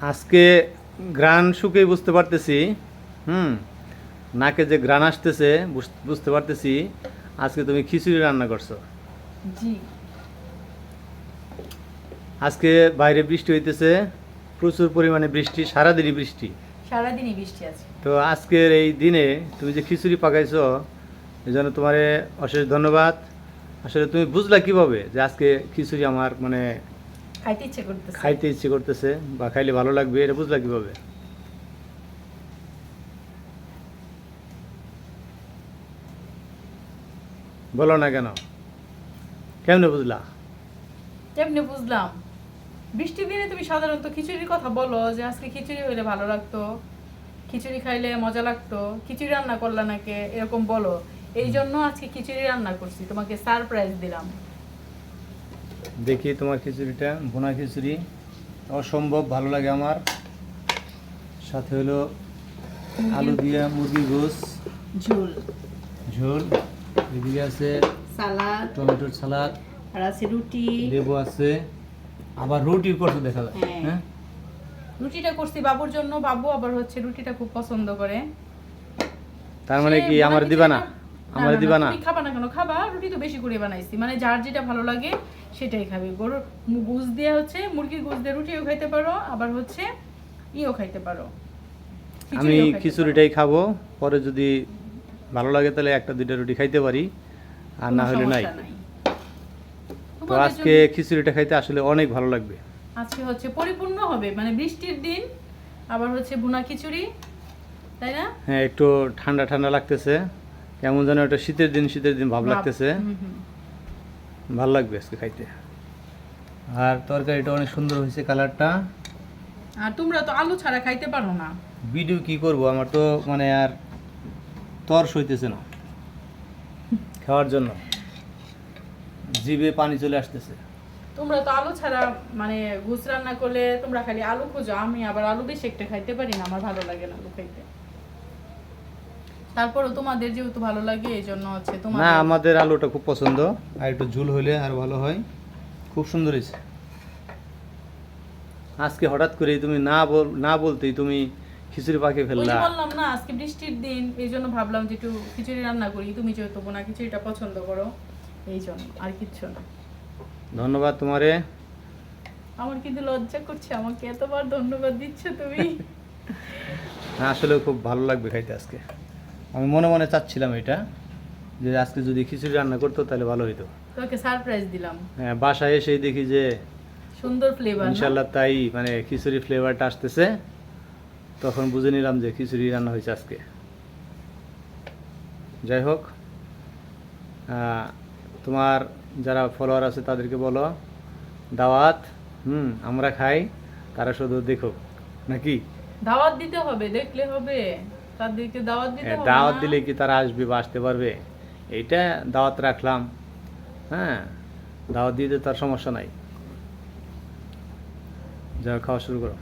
আজকে গ্রান শুকেই বুঝতে পারতেছি হুম নাকে যে গ্রান আসতেছে বুঝ- বুঝতে পারতেছি আজকে তুমি খিচুড়ি রান্না করছ। জি। আজকে বাইরে বৃষ্টি হইতেছে প্রচুর পরিমাণে বৃষ্টি সারাদিনই বৃষ্টি। সারাদিনই বৃষ্টি আছে। তো আজকের এই দিনে তুমি যে খিচুড়ি পাকাইছো এই জন্য তোমার অশেষ ধন্যবাদ। আসলে তুমি বুঝলা কীভাবে যে আজকে খিচুড়ি আমার মানে খাইতে ইচ্ছে করতেছে। খাইতে ইচ্ছে করতেছে বা খাইলে ভালো লাগবে এটা বুঝলা কীভাবে? বলো না কেন? কেমনে বুঝলা? কেমনে বুঝলাম? বৃষ্টির দিনে তুমি সাধারণত খিচুড়ির কথা বলো যে আজকে খিচুড়ি হইলে ভালো লাগতো। খিচুড়ি খাইলে মজা লাগতো। খিচুড়ি রান্না করলা নাকি? এরকম বলো। এই জন্য আজকে খিচুড়ি রান্না করছি তোমাকে সারপ্রাইজ দিলাম। দেখি তোমার খিচুড়িটা ভুনা খিচুড়ি। অসম্ভব ভালো লাগে আমার। সাথে হলো আলু দিয়া মুরগি গোস ঝোল। ঝোল। এদিকে আছে সালাদ। টমেটোর সালাদ। আর আছে রুটি। লেবু আছে। আবার রুটি করতে দেখা যায়। হ্যাঁ। হ্যাঁ? রুটিটা করছি বাবুর জন্য। বাবু আবার হচ্ছে রুটিটা খুব পছন্দ করে। তার মানে কি আমার দিবা না? আমার দিবা না? খাবা না কেন? খাবা রুটি তো বেশি করে বানাইছি। মানে যার যেটা ভালো লাগে সেটাই খাবে। গরুর দিয়ে হচ্ছে মুরগির দিয়ে রুটিও খাইতে পারো আবার হচ্ছে ইও খাইতে পারো। আমি খিচুড়িটাই খাব। পরে যদি ভালো লাগে তাহলে একটা দুইটা রুটি খাইতে পারি। আর না হলে নাই। তো আজকে খিচুড়িটা খাইতে আসলে অনেক ভালো লাগবে। আজকে হচ্ছে পরিপূর্ণ হবে। মানে বৃষ্টির দিন আবার হচ্ছে ভুনা খিচুড়ি তাই না? হ্যাঁ একটু ঠান্ডা ঠান্ডা লাগতেছে। কেমন যেন একটা শীতের দিন শীতের দিন ভাব লাগতেছে। ভালো লাগবে আজকে খাইতে। আর তরকারিটা অনেক সুন্দর হয়েছে কালারটা। আর তোমরা তো আলু ছাড়া খাইতে পারো না। ভিডিও কি করব? আমার তো মানে আর তর্স হইতেছে না। খাওয়ার জন্য। জিভে পানি চলে আসতেছে। তোমরা তো আলু ছাড়া মানে ঘুষ রান্না করলে তোমরা খালি আলু খোঁজো। আমি আবার আলু বেশি একটা খাইতে পারি না। আমার ভালো লাগে না আলু খাইতে। তারপরও তোমাদের যেহেতু ভালো লাগে এই জন্য হচ্ছে না আমাদের আলুটা খুব পছন্দ। আর একটু ঝুল হইলে আর ভালো হয়। খুব সুন্দর হয়েছে। আজকে হঠাৎ করে তুমি না বল না বলতেই তুমি খিচুড়ি পাকে ফেললা। বললাম না আজকে বৃষ্টির দিন এই জন্য ভাবলাম যে একটু খিচুড়ি রান্না করি। তুমি যেহেতু বোনা খিচুড়িটা পছন্দ করো এই জন্য আর কিচ্ছু না। ধন্যবাদ তোমারে। আমার কিন্তু লজ্জা করছে আমাকে এতবার ধন্যবাদ দিচ্ছ তুমি। আসলে খুব ভালো লাগবে খাইতে আজকে। আমি মনে মনে চাচ্ছিলাম এটা যে আজকে যদি খিচুড়ি রান্না করতো তাহলে ভালো হতো তোমাকে সারপ্রাইজ দিলাম। হ্যাঁ বাসায় এসেই দেখি যে সুন্দর ফ্লেভার ইনশাল্লাহ তাই মানে খিচুড়ি ফ্লেভারটা আসতেছে। তখন বুঝে নিলাম যে খিচুড়ি রান্না হয়েছে আজকে। যাই হোক তোমার যারা ফলোয়ার আছে তাদেরকে বলো দাওয়াত হুম আমরা খাই তারা শুধু দেখো নাকি? দাওয়াত দিতে হবে দেখলে হবে। তাদেরকে দাওয়াত দিতে হ্যাঁ, হবে দাওয়াত দিলে কি তারা আসবে বা আসতে পারবে? এইটা দাওয়াত রাখলাম। হ্যাঁ দাওয়াত দিতে তার সমস্যা নাই। যা খাওয়া শুরু করো।